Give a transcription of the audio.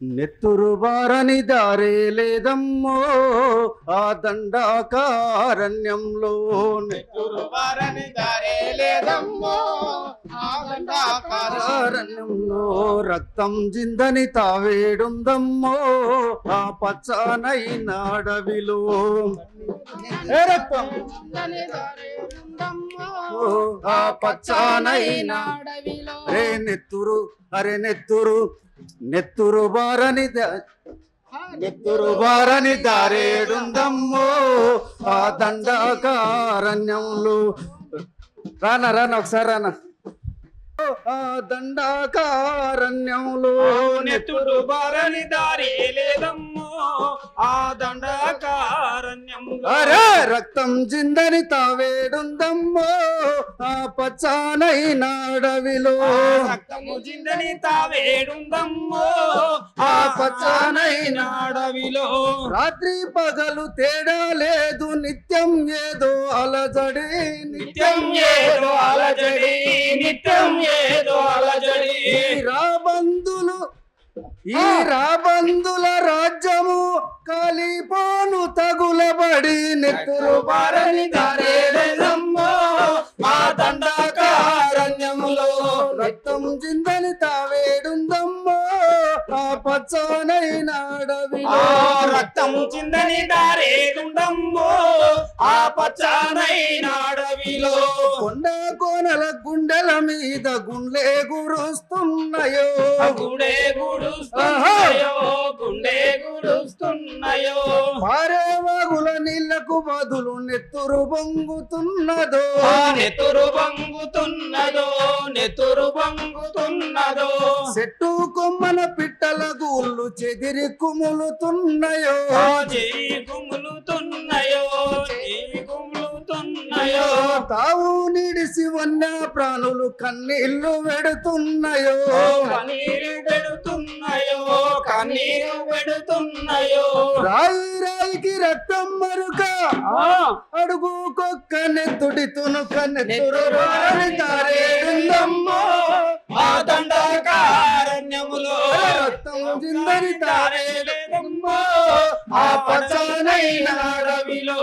నెత్తురు బారని దారే లేదమ్మో ఆ దండాకారణ్యంలో నెత్తురు వారని దారే లేదమ్మో ఆ అరణ్యంలో రక్తం జిందని తావేడుందమ్మో ఆ పచ్చనైన అడవిలో రక్తం? ఆ పచ్చనైన అరే నెత్తురు అరే నెత్తురు నెత్తురు బారని దా- నెత్తురు బారని దారేడుందమ్మో ఆ దండాకారణ్యంలో. రానా రానా ఒకసారి రానా. దండాకారణ్యంలో నెత్తుడు బారని దారే లేదమ్మో ఆ దండాకారణ్యంలో అరే! రక్తం జిందని తావేడుందమ్మో. ఆ పచ్చానైన అడవిలో రక్తము జిందని తావేడుందమ్మో. ఆ పచ్చనైన అడవిలో రాత్రి పగలు తేడా లేదు నిత్యం ఏదో అలజడి నిత్యం ఏదో అలజడి. నిత్యం ఏదో అలజడి. ఈ రాబందులు ఈ రాబందుల రాజ్యము కాలిపోను తగులబడి నెత్తురు బారని దారేడమ్మో ఆ దండాకారణ్యములో రక్తం జిందని తావేడుందమ్మో. ఆ పచ్చనైన అడవిలో ఆ రక్తము చిందని దారేదుండమ్మో ఆ పచ్చనైన అడవిలో కొండ కోనల గుండెల మీద గుండె గురుస్తున్నాయో. గుండె గుడుస్తున్నాయో గుండె గుడుస్తున్నాయో పారే వాగుల నీళ్ళకు బదులు నెత్తురు బొంగుతున్నదో. ఆ నెతురు బంగుతున్నదో నెతురు బంగుతున్నదో. చెట్టు కొమ్మల పిట్టల గూళ్ళు చెదిరి కుములుతున్నాయో. చేయి గుములుతున్నాయో తావు నిడిసి వన్న ప్రాణులు కన్నీళ్ళు వెడుతున్నాయో కన్నీరు పెడుతున్నాయో? కన్నీరు పెడుతున్నాయో? రాయి రాయికి రక్తం మరుక. అడుగు కొక్క నెత్తుడి తునుక నెత్తురు రాని తారేడుందమ్మో ఆ దండకారణ్యములో రక్తం తారేలేదమ్మో ఆ పచ్చనైన అడవిలో